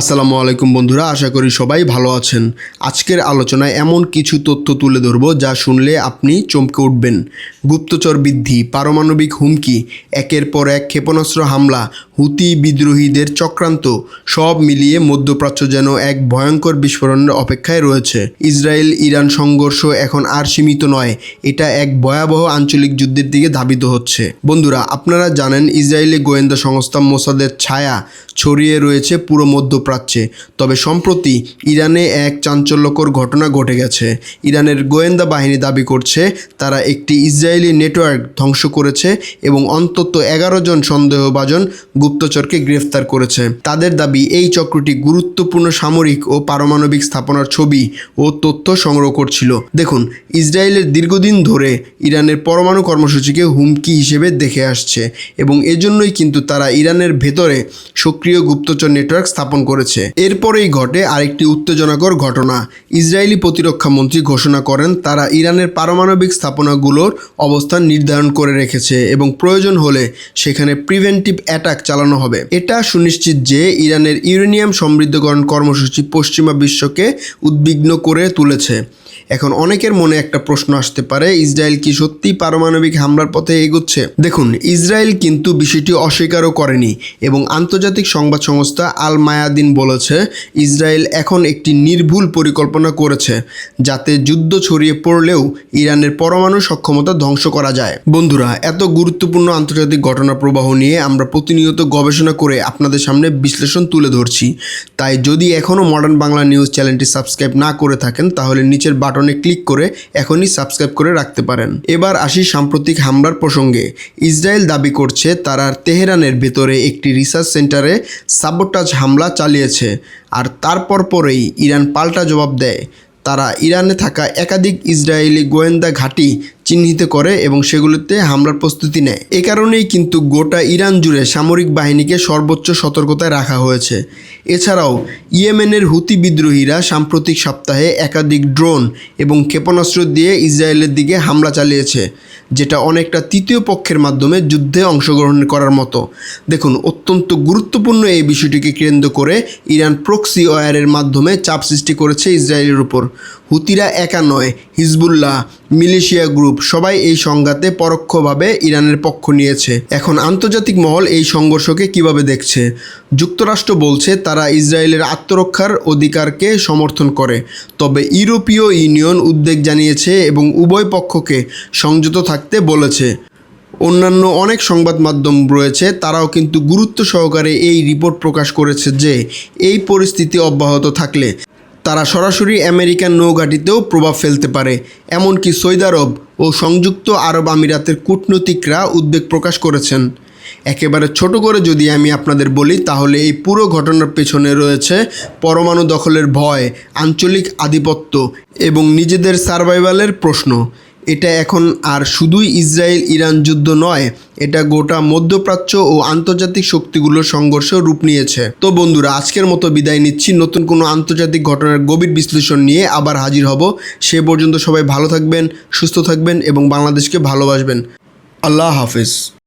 আসসালামু আলাইকুম বন্ধুরা, আশা করি সবাই ভালো আছেন। আজকের আলোচনায় এমন কিছু তথ্য তুলে ধরব যা শুনলে আপনি চমকে উঠবেন। গুপ্তচর বৃদ্ধি, পারমাণবিক হুমকি, একের পর এক ক্ষেপণাস্ত্র হামলা, হুতি বিদ্রোহীদের চক্রান্ত, সব মিলিয়ে মধ্যপ্রাচ্য যেন এক ভয়ঙ্কর বিস্ফোরণের অপেক্ষায় রয়েছে। ইসরায়েল ইরান সংঘর্ষ এখন আর সীমিত নয়, এটা এক ভয়াবহ আঞ্চলিক যুদ্ধের দিকে ধাবিত হচ্ছে। বন্ধুরা, আপনারা জানেন ইসরায়েলি গোয়েন্দা সংস্থা মোসাদের ছায়া ছড়িয়ে রয়েছে পুরো মধ্যপ্রাচ্যে। তবে সম্প্রতি ইরানে এক চাঞ্চল্যকর ঘটনা ঘটে গেছে। ইরানের গোয়েন্দা বাহিনী দাবি করছে, তারা একটি ইসরায়েলি নেটওয়ার্ক ধ্বংস করেছে এবং অন্তত এগারো জন সন্দেহভাজন গুপ্তচরকে গ্রেফতার করেছে। তাদের দাবি, এই চক্রটি গুরুত্বপূর্ণ সামরিক ও পারমাণবিক স্থাপনার ছবি ও তথ্য সংগ্রহ করছিল। দেখুন, ইসরায়েলের দীর্ঘদিন ধরে ইরানের পরমাণু কর্মসূচিকে হুমকি হিসেবে দেখে আসছে এবং এজন্যই কিন্তু তারা ইরানের ভেতরে সক্রিয় গুপ্তচর নেটওয়ার্ক স্থাপন করেছে। এরপরেই ঘটে আরেকটি উত্তেজনাকর ঘটনা। ইসরায়েলি প্রতিরক্ষা মন্ত্রী ঘোষণা করেন, তারা ইরানের পারমাণবিক স্থাপনাগুলোর অবস্থান নির্ধারণ করে রেখেছে এবং প্রয়োজন হলে সেখানে প্রিভেন্টিভ অ্যাটাক চালানো হবে। এটা সুনিশ্চিত যে ইরানের ইউরেনিয়াম সমৃদ্ধকরণ কর্মসূচি পশ্চিমা বিশ্বকে উদ্বিগ্ন করে তুলেছে। এখন অনেকের মনে একটা প্রশ্ন আসতে পারে, ইসরায়েল কি সত্যি পারমাণবিক হামলার পথে এগোচ্ছে? দেখুন, ইসরায়েল কিন্তু বিষয়টি অস্বীকারও করেনি এবং আন্তর্জাতিক সংবাদ সংস্থা আল মায়াদিন বলেছে, ইসরায়েল এখন একটি নির্ভুল পরিকল্পনা করেছে, যাতে যুদ্ধ ছড়িয়ে পড়লেও ইরানের পরমাণু সক্ষমতা ধ্বংস করা যায়। বন্ধুরা, এত গুরুত্বপূর্ণ আন্তর্জাতিক ঘটনা প্রবাহ নিয়ে আমরা প্রতিনিয়ত গবেষণা করে আপনাদের সামনে বিশ্লেষণ তুলে ধরছি। তাই যদি এখনও মডার্ন বাংলা নিউজ চ্যানেলটি সাবস্ক্রাইব না করে থাকেন, তাহলে নিচের বাটনে ক্লিক করে এখনই সাবস্ক্রাইব করে রাখতে পারেন। এবার আসি সাম্প্রতিক হামলার প্রসঙ্গে। ইসরায়েল দাবি করছে তারা তেহরানের ভেতরে একটি রিসার্চ সেন্টারে সাবোটাজ হামলা চালিয়েছে আর তারপর পরেই ইরান পাল্টা জবাব দেয়। তারা ইরানে থাকা একাধিক ইসরায়েলি গোয়েন্দা ঘাঁটি চিহ্নিত করে এবং সেগুলোতে হামলার প্রস্তুতি নেয়। এ কারণেই কিন্তু গোটা ইরান জুড়ে সামরিক বাহিনীকে সর্বোচ্চ সতর্কতায় রাখা হয়েছে। এছাড়াও, ইয়েমেনের হুতি বিদ্রোহীরা সাম্প্রতিক সপ্তাহে একাধিক ড্রোন এবং ক্ষেপণাস্ত্র দিয়ে ইসরায়েলের দিকে হামলা চালিয়েছে, যেটা অনেকটা তৃতীয় পক্ষের মাধ্যমে যুদ্ধে অংশগ্রহণ করার মতো। দেখুন, অত্যন্ত গুরুত্বপূর্ণ এই বিষয়টিকে কেন্দ্র করে ইরান প্রক্সি ওয়ারের মাধ্যমে চাপ সৃষ্টি করেছে ইসরায়েলের উপর। হুতিরা একা নয়, হিজবুল্লাহ, মিলিশিয়া গ্রুপ, সবাই এই সংঘাতে পরোক্ষভাবে ইরানের পক্ষ নিয়েছে। এখন আন্তর্জাতিক মহল এই সংঘর্ষকে কীভাবে দেখছে? যুক্তরাষ্ট্র বলছে তারা ইসরায়েলের আত্মরক্ষার অধিকারকে সমর্থন করে। তবে ইউরোপীয় ইউনিয়ন উদ্বেগ জানিয়েছে এবং উভয় পক্ষকে সংযত থাকতে বলেছে। অন্যান্য অনেক সংবাদ মাধ্যম রয়েছে, তারাও কিন্তু গুরুত্ব সহকারে এই রিপোর্ট প্রকাশ করেছে যে, এই পরিস্থিতি অব্যাহত থাকলে তারা সরাসরি আমেরিকান নৌঘাটিতেও প্রভাব ফেলতে পারে, এমনকি সৌদি আরব ও সংযুক্ত আরব আমিরাতের কূটনৈতিকরা উদ্বেগ প্রকাশ করেছেন। একেবারে ছোট করে যদি আমি আপনাদের বলি, তাহলে এই পুরো ঘটনার পেছনে রয়েছে পরমাণু দখলের ভয়, আঞ্চলিক আধিপত্য এবং নিজেদের সার্ভাইভালের প্রশ্ন। এটা এখন আর শুধুই ইসরায়েল ইরান যুদ্ধ নয়, এটা গোটা মধ্যপ্রাচ্য ও আন্তর্জাতিক শক্তিগুলোর সংঘর্ষ রূপ নিয়েছে। তো বন্ধুরা, আজকের মতো বিদায় নিচ্ছি। নতুন কোনো আন্তর্জাতিক ঘটনার গভীর বিশ্লেষণ নিয়ে আবার হাজির হব। সে পর্যন্ত সবাই ভালো থাকবেন, সুস্থ থাকবেন এবং বাংলাদেশকে ভালোবাসবেন। আল্লাহ হাফিজ।